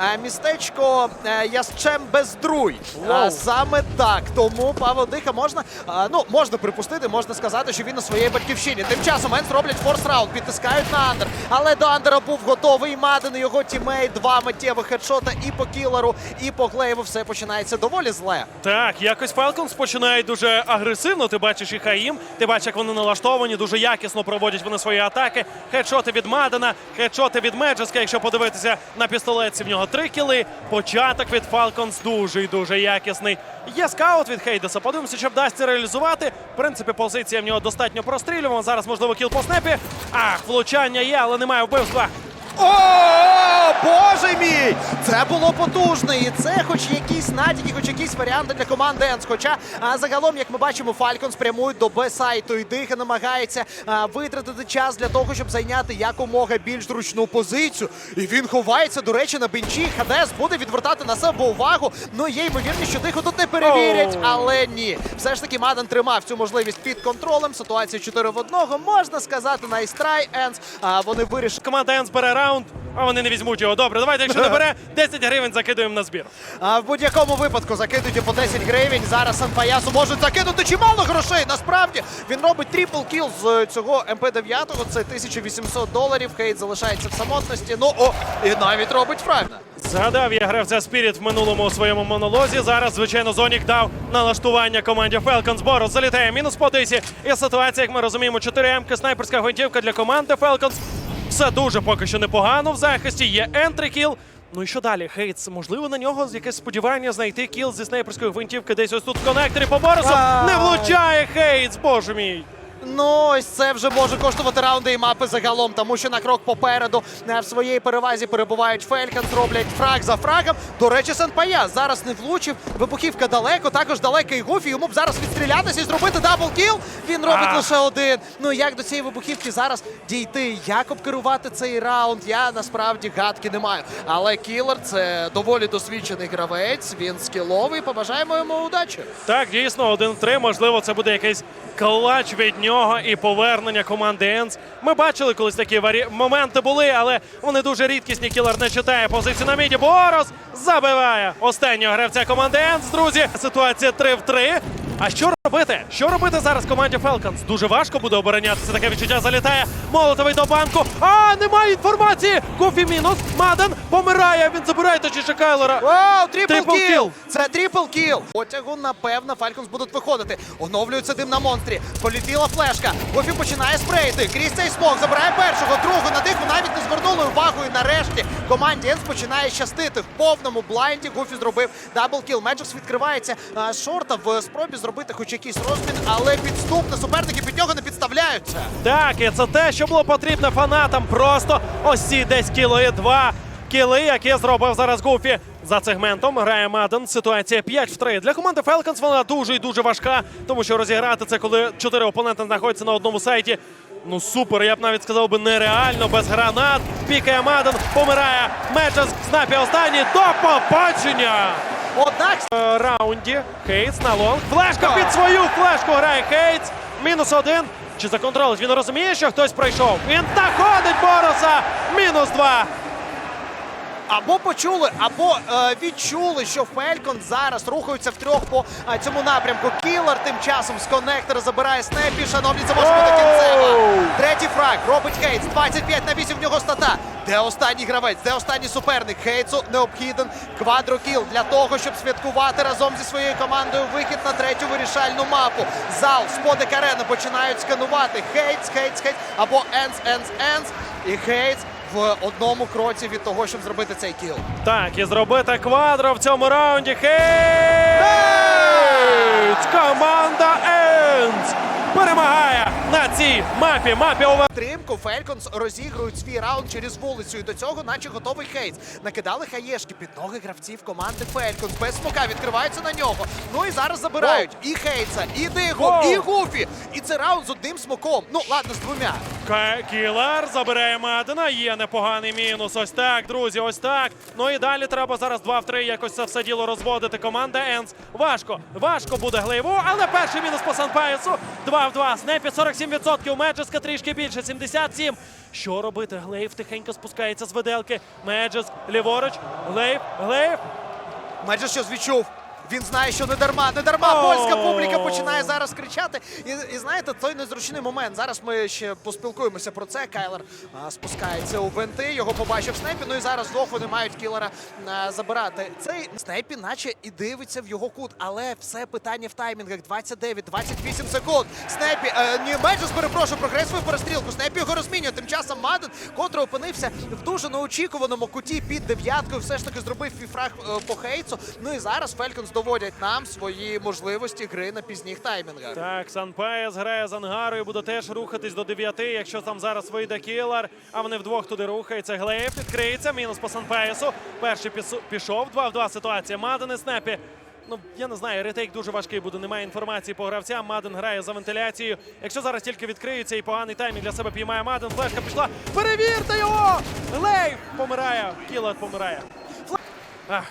е, містечко е, Ясчем Бездруй. Вау. Е, Саме так. Тому Павел Диха можна, ну, можна припустити, можна сказати, що він на своїй батьківщині. Тим часом Енс роблять форс раунд, підтискають на Андер. Але до Андера був готовий Маден, його тімейт, два миттєвих хедшота і по кілеру, і по Глейву. Все починається доволі зле. Так, якось Falcons починають дуже агресивно. Ти бачиш і Хаїм, ти бачиш, як вони налаштовані, дуже якісно проводять вони свої атаки. Хедшоти від Мадена, хедшоти від Меджеска. Якщо подивитися на пістолетці, в нього три кіли. Початок від Falcons дуже і дуже якісний. Є скаут від Хейдеса. Подивимося, чи вдасться реалізувати. В принципі, позиція в нього достатньо прострілювана. Зараз можливо кіл по снепі. Ах, влучання є, але немає вбивства. О, боже мій! Це було потужно, і це хоч якісь надіки, хоч якісь варіанти для команди Енс. Хоча а, загалом, як ми бачимо, Фалькон спрямують до Б-сайту і Диха намагається а, витратити час для того, щоб зайняти якомога більш зручну позицію. І він ховається, до речі, на бенчі. Хадес буде відвертати на себе увагу. Ну є ймовірність, що Диху тут не перевірять, але ні. Все ж таки Маден тримав цю можливість під контролем. Ситуація 4 в 1. Можна сказати, найстрай Енс. А, вони вирішили. Команда Енс бере раунд, а вони не візьмуть його. Добре, давайте, якщо не бере, 10 гривень закидуємо на збір. А в будь-якому випадку закидуйте по 10 гривень. Зараз Санпаясу можуть закинути чимало грошей. Насправді він робить трипл кіл з е, цього МП-9. Це 1800 доларів. Хейт залишається в самотності. Ну о, і навіть робить правильно. Згадав я гравця Спіріт в минулому у своєму монолозі. Зараз, звичайно, Зонік дав налаштування команді Falcons. Борос залітає мінус по тисі. І ситуація, як ми розуміємо, 4 м снайперська гвинтівка для команди Falcons. Все дуже поки що непогано в захисті. Є ентрикіл. Ну і що далі? Хейтс, можливо, на нього якесь сподівання знайти кіл зі снайперської гвинтівки десь ось тут в конекторі по Боросу. Не влучає Хейтс, боже мій. Ну, ось це вже може коштувати раунди і мапи загалом, тому що на крок попереду е, в своїй перевазі перебувають Фельканс, роблять фраг за фрагом. До речі, Сенпая зараз не влучив. Вибухівка далеко, також далеко і Гуфі. Йому б зараз відстрілятися і зробити даблкіл. Він робить Ах. лише один. Ну як до цієї вибухівки зараз дійти? Як обкерувати цей раунд? Я насправді гадки не маю. Але кілер це доволі досвідчений гравець. Він скіловий. Побажаємо йому удачі. Так, дійсно, 1-3. Можливо, це буде якийсь клач від нього і повернення команди Енс. Ми бачили колись такі варі... моменти були, але вони дуже рідкісні. Кілер не читає позицію на міді. Борос забиває останнього гравця команди Енс. Друзі, ситуація 3 в 3. А що робити? Що робити зараз команді Falcons? Дуже важко буде оборонятися. Таке відчуття залітає. Молотовий до банку. А немає інформації. Кофі мінус. Маден помирає. Він забирає точніше Кайлера. Вау, трипл, кіл! Це трипл кіл! Потягу, напевно, Фальконс будуть виходити. Оновлюється дим на монстрі. Полетіла флешка. Гофі починає спрейти. Крізь цей смок забирає першого, другого на диху навіть не звернули увагу. І нарешті команді Енс починає щастити. В повному блайнді Гофі зробив дабл кіл. Меджикс відкривається шорта в спробі зробити хоч якийсь розмін, але підступно суперники під нього не підставляються. Так, і це те, що було потрібно фанатам. Просто ось ці десь кіло і два кіли, які зробив зараз Гуфі. За сегментом грає Маден. Ситуація 5 в 3. Для команди Falcons вона дуже і дуже важка, тому що розіграти це, коли чотири опоненти знаходяться на одному сайті. Ну супер, я б навіть сказав би нереально без гранат. Пікає Маден, помирає Меджес, снапі останній. До побачення! Однак Е, раунді. Хейтс на лонг. Флешка під свою флешку грає Хейтс. Мінус один. Чи законтролить? Він розуміє, що хтось пройшов. Він находить Бороса. Мінус два. Або почули, або е, відчули, що Фелькон зараз рухаються втрьох по е, цьому напрямку. Кілер тим часом з коннектора забирає снепі. Шановні, це може бути кінцева. Третій фраг робить Хейтс. 25 на 8 в нього стата. Де останній гравець? Де останній суперник? Хейтсу необхіден квадрокіл для того, щоб святкувати разом зі своєю командою вихід на третю вирішальну мапу. Зал, сподик арени починають сканувати. Хейтс, Хейтс, Хейтс або Енс, Енс, Енс. І Хейтс в одному кроці від того, щоб зробити цей кіл. Так, і зробити квадро в цьому раунді. Хейт! Команда Енс перемагає на цій мапі. Мапі овер. Тримку Фельконс розігрують свій раунд через вулицю. І до цього, наче готовий Хейтс. Накидали хаєшки під ноги гравців команди Фельконс. Без смока відкриваються на нього. Ну і зараз забирають і Хейтса, і Дигу, Воу. і Гуфі. І це раунд з одним смоком. Ну ладно, з двома. Кілер забирає Мадена. Є непоганий мінус. Ось так, друзі, ось так. Ну і далі треба зараз 2 в 3 якось це все діло розводити. Команда Енс. Важко, важко буде глейву, але перший мінус по Санпаєсу. 2 в 2. Снепі 40 48% Меджеска трішки більше, 77. Що робити? Глейв тихенько спускається з виделки. Меджеск ліворуч. Глейв, Глейв. Меджес щось відчув. Він знає, що не дарма, не дарма. Польська публіка починає зараз кричати. І, і знаєте, той незручний момент. Зараз ми ще поспілкуємося про це. Кайлер а, спускається у винти. Його побачив Снепі. Ну і зараз вдвох вони мають кілера а, забирати. Цей Снепі, наче і дивиться в його кут, але все питання в таймінгах. 29-28 секунд. Снепі, е, ні, Меджес, перепрошую, програє свою перестрілку. Снепі його розмінює. Тим часом Маден, котрий опинився в дуже неочікуваному куті під дев'яткою, все ж таки зробив фіфраг е, по Хейтсу. Ну і зараз Фельконс доводять нам свої можливості гри на пізніх таймінгах. Так, Санпаєс грає з ангарою, буде теж рухатись до 9, якщо там зараз вийде кілер, а вони вдвох туди рухаються. Глеєв відкриється, мінус по Санпаєсу. Перший пішов, 2 в 2 ситуація. Маден і Снепі. Ну, я не знаю, ретейк дуже важкий буде, немає інформації по гравцям. Маден грає за вентиляцією. Якщо зараз тільки відкриється і поганий таймінг для себе піймає Маден, флешка пішла. Перевірте його! Глейв помирає, кілер помирає.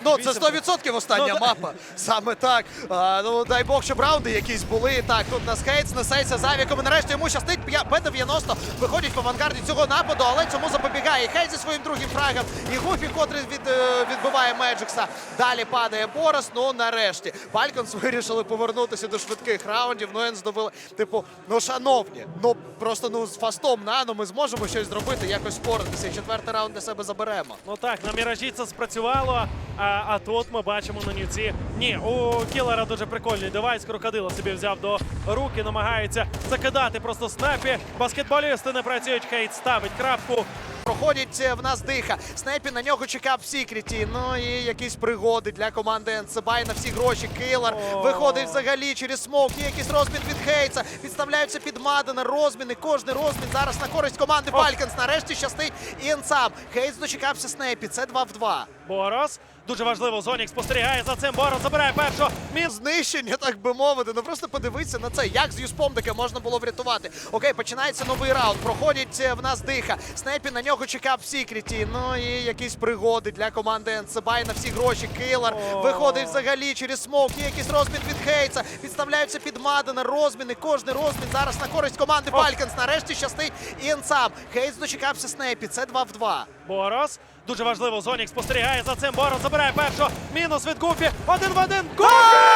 Ну, це вісім- 100% остання Ну, мапа. Саме так. А, ну, дай Бог, щоб раунди якісь були. Так, тут нас Хейтс несеться за віком. І нарешті йому щастить. П'я- Б-90 виходять в авангарді цього нападу, але цьому запобігає. Хейт зі своїм другим фрагом. І Гуфі, котрий від, е, відбиває Меджикса. Далі падає Борос. Ну, нарешті. Фальконс вирішили повернутися до швидких раундів. Ну, Енс довели. Типу, ну, шановні, ну просто ну з фастом нано ми зможемо щось зробити, якось впоратися. І четвертий раунд для себе заберемо. Ну так, на міражі це спрацювало. А, а тут ми бачимо на нівці. Ні, у кілера дуже прикольний девайс. Крокодила собі взяв до руки, намагається закидати просто снапі. Баскетболісти не працюють. Хейт ставить крапку. Проходять е, в нас диха. Снайпі на нього чекав в Сікріті. Ну і якісь пригоди для команди НЦБАЙ на всі гроші. Килер виходить взагалі через смок. Є якийсь розмін від Хейтса. Підставляються під Мадена. Розміни. Кожний розмін зараз на користь команди Фальконс. Нарешті щастить Інсам. Хейтс дочекався Снайпі. Це 2 в 2. Борос. Дуже важливо. Зонік спостерігає за цим. Борос забирає першого. Мінус. Знищення, так би мовити. Ну просто подивитися на це, як з Юспом таке можна було врятувати. Окей, починається новий раунд. Проходять е, в нас диха. Снайпі на нього чекав в Сікріті. Ну і якісь пригоди для команди НЦБАЙ на всі гроші. Килер О. виходить взагалі через смок. Є якийсь розмін від Хейтса. Підставляються під Мадена. Розміни. Кожний розмін зараз на користь команди Фальконс. Нарешті щастить Інсам. Хейтс дочекався Снайпі. Це 2 в 2. Борос. Дуже важливо. Зонік спостерігає за цим. Борос забирає першого. Мінус від Гуфі. Один в один. Гуфі!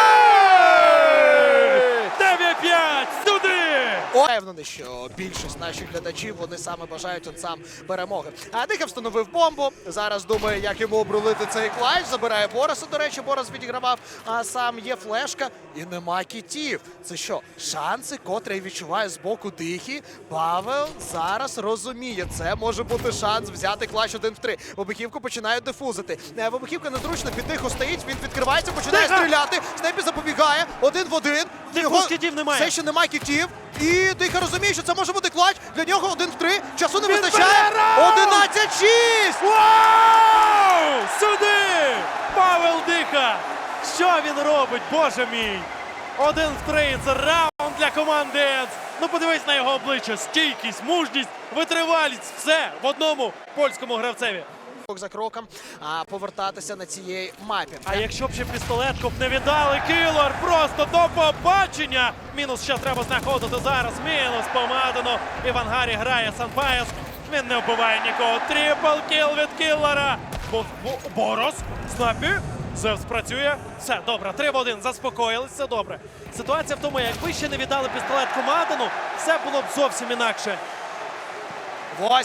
Впевнений, що більшість наших глядачів вони саме бажають он сам перемоги. А Диха встановив бомбу. Зараз думає, як йому обрулити цей клач. Забирає Бороса. До речі, Борос відігравав. А сам є флешка і нема кітів. Це що? Шанси, котрий відчуває з боку дихі. Павел зараз розуміє. Це може бути шанс взяти клач один в три. Вибухівку починають дефузити. Е, Вибухівка незручно під диху стоїть. Він відкривається, починає стріляти. Снепі запобігає один в один. Нього кітів немає. Все ще немає кітів. І Диха розуміє, що це може бути клач. Для нього один в три. Часу не вистачає. бере раунд! 11-6! Вау! Сюди! Павел Диха! Що він робить, боже мій? Один в три. Це раунд для команди Енс. Ну подивись на його обличчя. Стійкість, мужність, витривалість. Все в одному польському гравцеві. Крок за кроком а, повертатися на цієї мапі. А якщо б ще пістолетку б не віддали, кілер просто до побачення. Мінус ще треба знаходити зараз. Мінус помадано. І в ангарі грає Санпаєс. Він не вбиває нікого. Трипл кіл від. Бо, бо, Борос, Снапі. Зевс працює. Все добре. 3 в 1. Заспокоїлись. Все добре. Ситуація в тому, якби ще не віддали пістолет Мадену, все було б зовсім інакше. Восьмий